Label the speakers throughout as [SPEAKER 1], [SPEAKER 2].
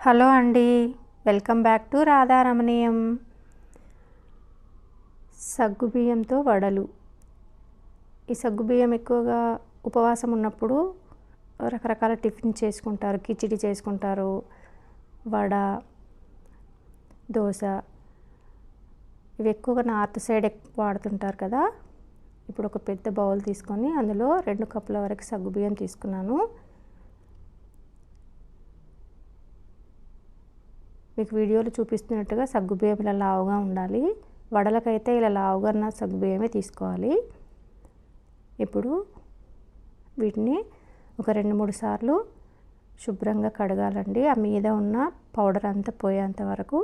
[SPEAKER 1] Hello అండి. Welcome back to Radharamaneeyam. సగ్గుబియ్యంతో వడలు. ఈ సగ్గుబియ్యం ఎక్కువగా ఉపవాసం ఉన్నప్పుడు రకరకాల టిఫిన్ చేసుకుంటారు కిచిడి చేసుకుంటారు. వడ దోశ. ఇవి ఎక్కువగా నార్త్ సైడ్ ఎక్కువ వాడుతుంటారు కదా. ఇప్పుడు ఒక పెద్ద బౌల్ తీసుకొని అందులో రెండు కప్పుల వరకు సగ్గుబియ్యం తీసుకున్నాను. మీకు వీడియోలో చూపిస్తున్నట్టుగా సగ్గుబియ్యం ఇలా లావుగా ఉండాలి. వడలకైతే ఇలా లావుగా ఉన్న సగ్గుబియ్యమే తీసుకోవాలి. ఇప్పుడు వీటిని ఒక రెండు మూడు సార్లు శుభ్రంగా కడగాలండి. ఆ మీద ఉన్న పౌడర్ అంతా పోయేంత వరకు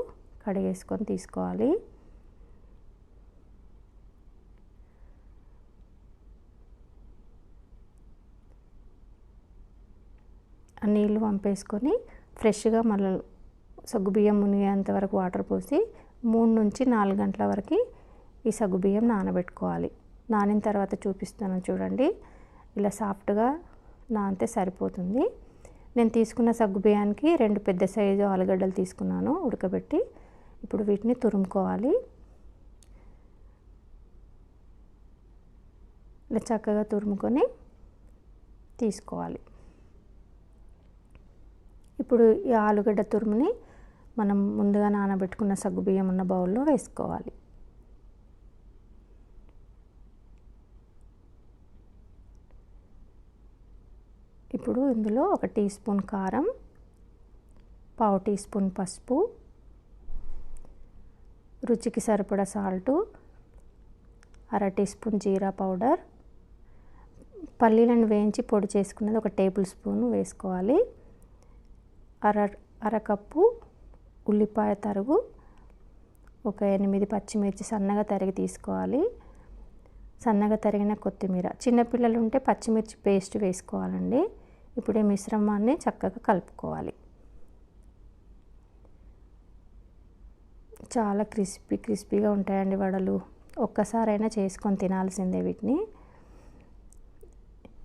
[SPEAKER 1] కడిగేసుకొని తీసుకోవాలి. ఆ నీళ్ళు పంపేసుకొని ఫ్రెష్గా మళ్ళీ సగ్గుబియ్యం మునిగేంత వరకు వాటర్ పోసి మూడు నుంచి నాలుగు గంటల వరకు ఈ సగ్గుబియ్యం నానబెట్టుకోవాలి. నానిన తర్వాత చూపిస్తాను చూడండి. ఇలా సాఫ్ట్గా నానితే సరిపోతుంది. నేను తీసుకున్న సగ్గుబియ్యానికి రెండు పెద్ద సైజు ఆలుగడ్డలు తీసుకున్నాను ఉడకబెట్టి. ఇప్పుడు వీటిని తురుముకోవాలి. ఇలా చక్కగా తురుముకొని తీసుకోవాలి. ఇప్పుడు ఈ ఆలుగడ్డ తురుముని మనం ముందుగా నానబెట్టుకున్న సగ్గుబియ్యం ఉన్న బౌల్లో వేసుకోవాలి. ఇప్పుడు ఇందులో ఒక టీ స్పూన్ కారం పావు టీ స్పూన్ పసుపు రుచికి సరిపడా సాల్టు అర టీ స్పూన్ జీరా పౌడర్ పల్లీలను వేయించి పొడి చేసుకున్నది ఒక టేబుల్ స్పూన్ వేసుకోవాలి. అర అరకప్పు ఉల్లిపాయ తరుగు ఒక ఎనిమిది పచ్చిమిర్చి సన్నగా తరిగి తీసుకోవాలి. సన్నగా తరిగిన కొత్తిమీర. చిన్నపిల్లలు ఉంటే పచ్చిమిర్చి పేస్ట్ వేసుకోవాలండి. ఇప్పుడు ఈ మిశ్రమాన్ని చక్కగా కలుపుకోవాలి. చాలా క్రిస్పీ క్రిస్పీగా ఉంటాయండి వడలు. ఒక్కసారైనా చేసుకొని తినాల్సిందే వీటిని.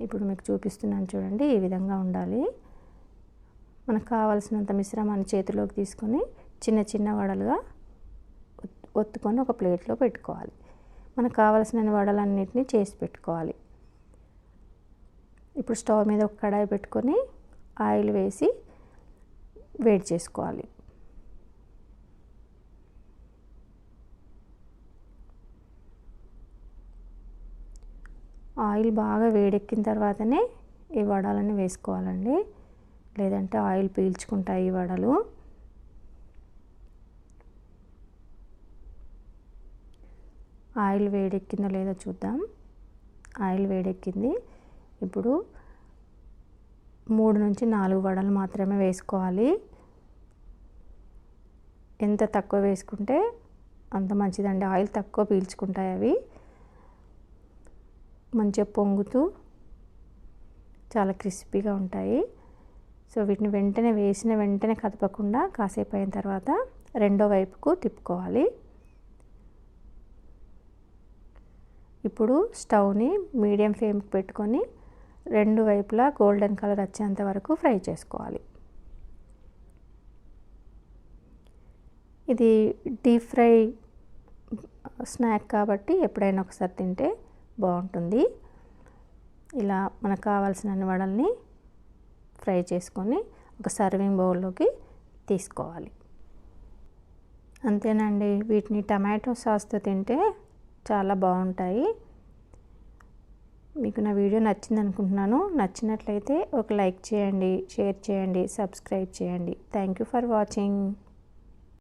[SPEAKER 1] ఇప్పుడు మీకు చూపిస్తున్నాను చూడండి ఈ విధంగా ఉండాలి. మనకు కావాల్సినంత మిశ్రమాన్ని చేతిలోకి తీసుకొని చిన్న చిన్న వడలుగా ఒత్తుకొని ఒక ప్లేట్లో పెట్టుకోవాలి. మనకు కావాల్సిన వడలన్నిటిని చేసి పెట్టుకోవాలి. ఇప్పుడు స్టవ్ మీద ఒక కడాయి పెట్టుకొని ఆయిల్ వేసి వేడి చేసుకోవాలి. ఆయిల్ బాగా వేడెక్కిన తర్వాతనే ఈ వడలని వేసుకోవాలండి. లేదంటే ఆయిల్ పీల్చుకుంటాయి ఈ వడలు. ఆయిల్ వేడెక్కిందో లేదో చూద్దాం. ఆయిల్ వేడెక్కింది. ఇప్పుడు మూడు నుంచి నాలుగు వడలు మాత్రమే వేసుకోవాలి. ఎంత తక్కువ వేసుకుంటే అంత మంచిదండి. ఆయిల్ తక్కువ పీల్చుకుంటాయి అవి. మంచిగా పొంగుతూ చాలా క్రిస్పీగా ఉంటాయి. సో వీటిని వెంటనే వేసిన వెంటనే కదపకుండా కాసేపు అయిన తర్వాత రెండో వైపుకు తిప్పుకోవాలి. ఇప్పుడు స్టవ్ని మీడియం ఫ్లేమ్కి పెట్టుకొని రెండు వైపులా గోల్డెన్ కలర్ వచ్చేంత వరకు ఫ్రై చేసుకోవాలి. ఇది డీప్ ఫ్రై స్నాక్ కాబట్టి ఎప్పుడైనా ఒకసారి తింటే బాగుంటుంది. ఇలా మనకు కావాల్సిన వడల్ని ఫ్రై చేసుకొని ఒక సర్వింగ్ బౌల్లోకి తీసుకోవాలి. అంతేనండి వీటిని టమాటో సాస్తో తింటే చాలా బాగుంటాయి. మీకు నా వీడియో నచ్చింది అనుకుంటున్నాను నచ్చినట్లయితే ఒక లైక్ చేయండి షేర్ చేయండి సబ్స్క్రైబ్ చేయండి. Thank you for watching.